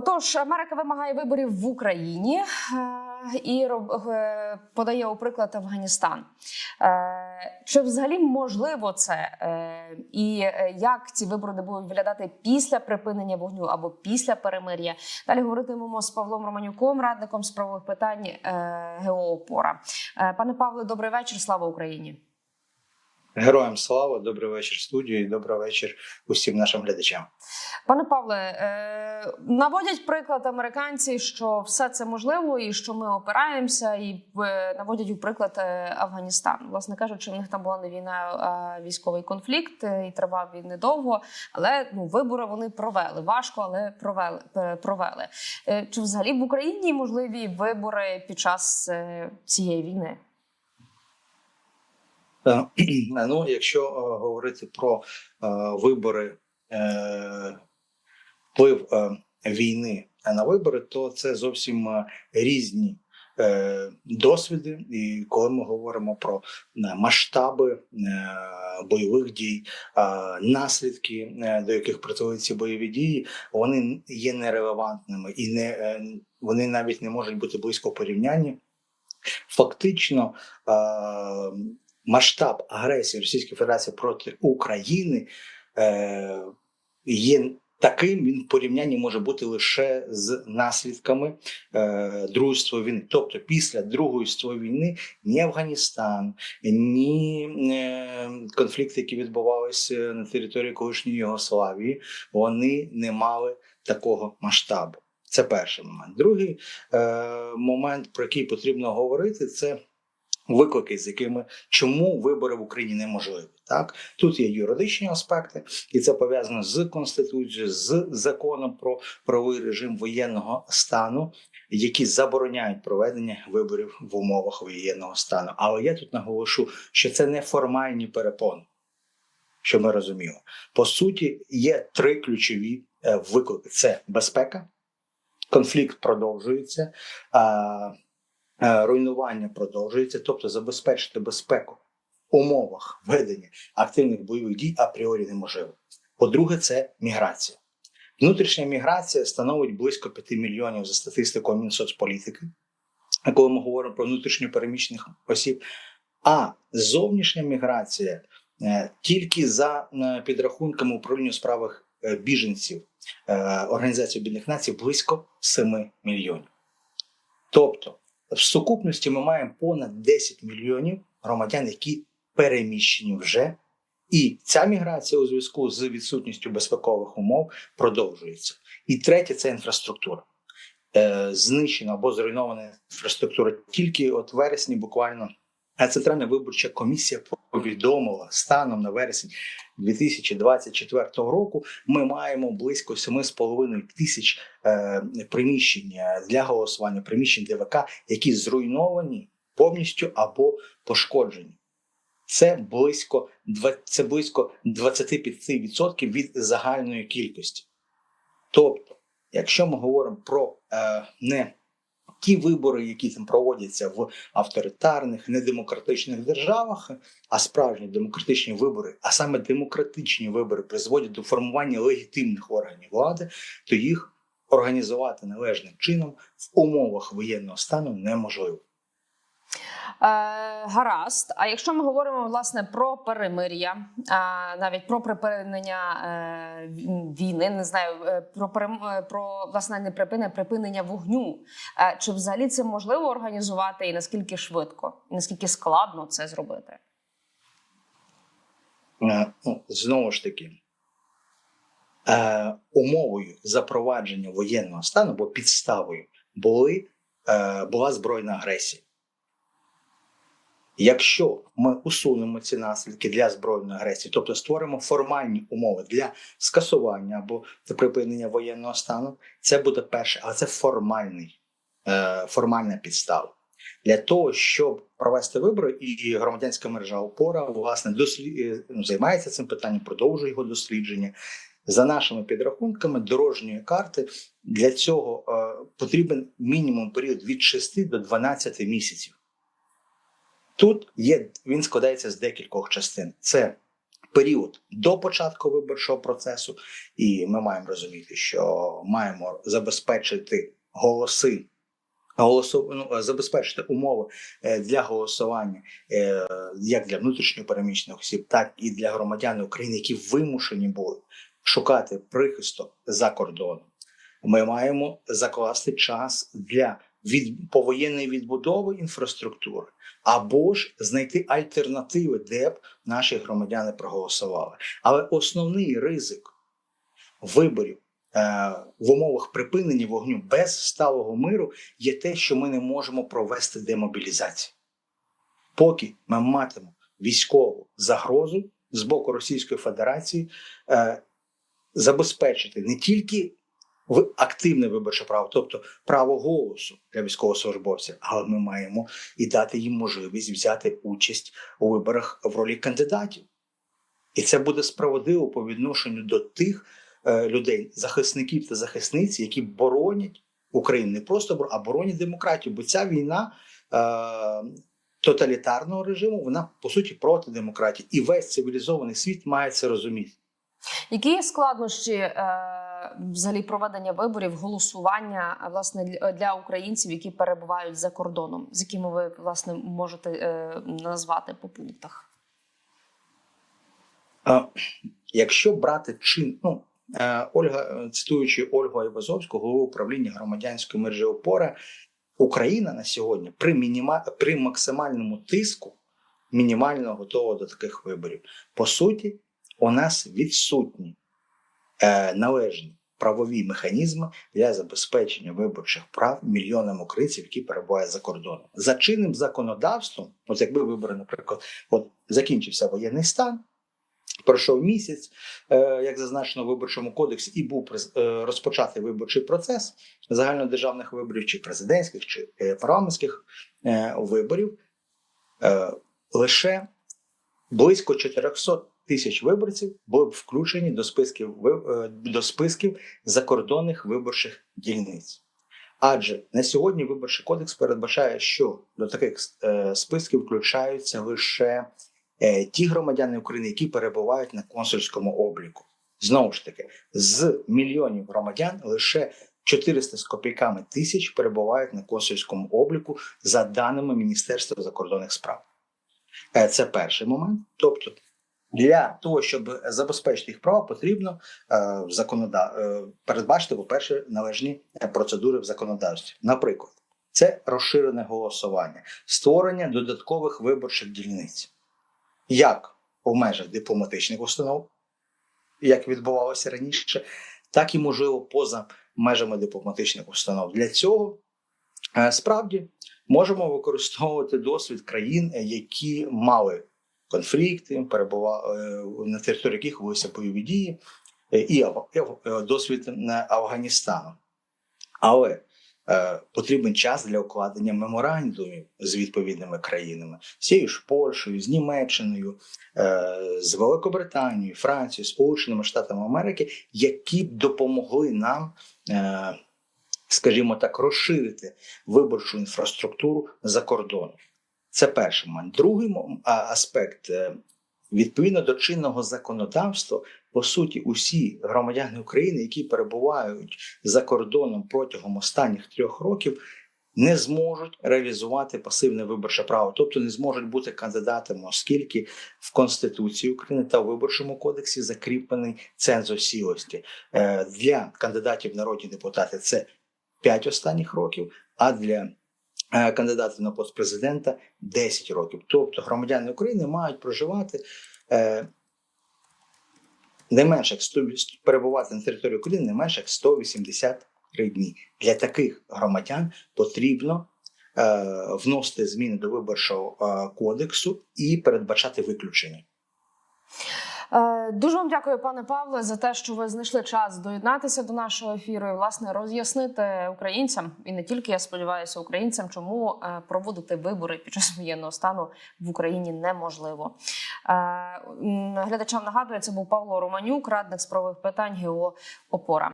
Отож, Америка вимагає виборів в Україні е, і е, подає у приклад Афганістан. Е, Чи взагалі можливо це? І як ці вибори будуть виглядати після припинення вогню або після перемир'я? Далі говоритимемо з Павлом Романюком, радником з правових питань ГО «Опора». Пане Павле, добрий вечір. Слава Україні. Героям слава, добрий вечір студію і добрий вечір усім нашим глядачам. Пане Павле, е, наводять приклад американці, що все це можливо, і що ми опираємося, і е, наводять у приклад е, Афганістан. Власне кажучи, в них там була не війна, а військовий конфлікт, і тривав він недовго. Але ну вибори вони провели важко, але провели провели. Чи взагалі в Україні можливі вибори під час цієї війни? Е, Ну, якщо е, говорити про е, вибори, вплив війни на вибори, то це зовсім різні досвіди. І коли ми говоримо про масштаби бойових дій, наслідки, до яких призвели ці бойові дії, вони є нерелевантними і не вони навіть не можуть бути близько порівняння. Фактично, масштаб агресії Російської Федерації проти України е, є таким, він в порівнянні може бути лише з наслідками е, Другої світової війни. Тобто, після Другої світової війни ні Афганістан, ні е, конфлікти, які відбувалися на території колишньої Югославії, вони не мали такого масштабу. Це перший момент. Другий е, момент, про який потрібно говорити, це виклики, з якими чому вибори в Україні неможливі. Так тут є юридичні аспекти, і це пов'язано з конституцією, з законом про правовий режим воєнного стану, які забороняють проведення виборів в умовах воєнного стану. Але я тут наголошу, що це не формальні перепони. Що ми розуміли, по суті, є три ключові е, виклики: це безпека, конфлікт продовжується, руйнування продовжується, тобто забезпечити безпеку в умовах ведення активних бойових дій апріорі неможливо. По-друге, це міграція. Внутрішня міграція становить близько 5 мільйонів за статистикою Мінсоцполітики, коли ми говоримо про внутрішньо переміщених осіб. А зовнішня міграція е, тільки за е, підрахунками управління у справах е, біженців е, Організації Об'єднаних Націй близько 7 мільйонів. Тобто, в сукупності ми маємо понад 10 мільйонів громадян, які переміщені вже, і ця міграція у зв'язку з відсутністю безпекових умов продовжується. І третє це інфраструктура. Е, знищена або зруйнована інфраструктура. Тільки от вересні буквально Центральна виборча комісія повідомила станом на вересень 2024 року. Ми маємо близько 7,5 тисяч е, приміщень для голосування, приміщень ДВК, які зруйновані повністю або пошкоджені. Це близько це близько 25% від загальної кількості. Тобто, якщо ми говоримо про е, не ті вибори, які там проводяться в авторитарних, недемократичних державах, а справжні демократичні вибори, а саме демократичні вибори призводять до формування легітимних органів влади, то їх організувати належним чином в умовах воєнного стану неможливо. Е, гаразд. А якщо ми говоримо власне про перемир'я, а навіть про припинення е, війни, не знаю, е, про е, про власне не припинення, припинення вогню. Е, чи взагалі це можливо організувати і наскільки швидко, і наскільки складно це зробити? Е, ну, знову ж таки, е, умовою запровадження воєнного стану або підставою були, е, була збройна агресія. Якщо ми усунемо ці наслідки для збройної агресії, тобто створимо формальні умови для скасування або припинення воєнного стану, це буде перше, але це формальний, е, формальна підстава. Для того, щоб провести вибори, і громадянська мережа опора власне дослід... е, ну, займається цим питанням, продовжує його дослідження. За нашими підрахунками дорожньої карти для цього е, потрібен мінімум період від 6 до 12 місяців. Тут є він складається з декількох частин: це період до початку виборчого процесу, і ми маємо розуміти, що маємо забезпечити голоси. Голосу, ну, забезпечити умови е, для голосування е, як для внутрішньопереміщених осіб, так і для громадян України, які вимушені були шукати прихисток за кордоном. Ми маємо закласти час для від повоєнної відбудови інфраструктури, або ж знайти альтернативи, де б наші громадяни проголосували. Але основний ризик виборів е, в умовах припинення вогню без сталого миру є те, що ми не можемо провести демобілізацію. Поки ми матимемо військову загрозу з боку Російської Федерації, е, забезпечити не тільки в активне виборче право, тобто право голосу для військовослужбовців, але ми маємо і дати їм можливість взяти участь у виборах в ролі кандидатів. І це буде справедливо по відношенню до тих е, людей, захисників та захисниць, які боронять Україну не просто а боронять демократію. Бо ця війна е, тоталітарного режиму, вона по суті проти демократії, і весь цивілізований світ має це розуміти. Які складнощі е, взагалі проведення виборів, голосування власне для- українців, які перебувають за кордоном, з якими ви власне можете е, назвати по пунктах? Якщо брати чин, ну е, Ольга, цитуючи Ольгу Айвазовську, голову управління громадянської мережі опора, Україна на сьогодні при мініма, при максимальному тиску мінімально готова до таких виборів. По суті, у нас відсутні належні правові механізми для забезпечення виборчих прав мільйонам українців, які перебувають за кордоном. За чинним законодавством, от якби вибори, наприклад, от закінчився воєнний стан. Пройшов місяць, е, як зазначено в виборчому кодексі, і був е, розпочатий виборчий процес загальнодержавних виборів, чи президентських, чи е, парламентських е, виборів. Е, Лише близько 400 тисяч виборців були б включені до списків е, до списків закордонних виборчих дільниць. Адже на сьогодні виборчий кодекс передбачає, що до таких е, списків включаються лише е, ті громадяни України, які перебувають на консульському обліку. Знову ж таки, з мільйонів громадян лише 400 з копійками тисяч перебувають на консульському обліку за даними Міністерства закордонних справ. Це перший момент. Тобто, для того, щоб забезпечити їх права, потрібно е, в законода... е, передбачити, по-перше, належні е, процедури в законодавстві. Наприклад, це розширене голосування, створення додаткових виборчих дільниць, як у межах дипломатичних установ, як відбувалося раніше, так і можливо поза межами дипломатичних установ. Для цього е, справді можемо використовувати досвід країн, е, які мали конфлікти, перебували на території яких велися бойові дії, е, і е, досвід Афганістану. Але е, потрібен час для укладення меморандумів з відповідними країнами, з цією ж Польщею, з Німеччиною, е, з Великобританією, Францією, Сполученими Штатами Америки, які б допомогли нам, е, скажімо так, розширити виборчу інфраструктуру за кордоном. Це перший момент. Другий аспект е, відповідно до чинного законодавства, по суті, усі громадяни України, які перебувають за кордоном протягом останніх трьох років, не зможуть реалізувати пасивне виборче право, тобто не зможуть бути кандидатами, оскільки в Конституції України та в виборчому кодексі закріплений цензус сілості Е, для кандидатів народні депутати. Це 5 останніх років, а для кандидатів на пост президента 10 років. Тобто громадяни України мають проживати е, не менше як 100, перебувати на території України не менше як 183 дні. Для таких громадян потрібно е, вносити зміни до виборчого е, кодексу і передбачати виключення. Е, Дуже вам дякую, пане Павле, за те, що ви знайшли час доєднатися до нашого ефіру і власне роз'яснити українцям і не тільки я сподіваюся, українцям, чому е, проводити вибори під час воєнного стану в Україні неможливо. Е, Глядачам нагадую, це був Павло Романюк, радник з правових питань ГО Опора.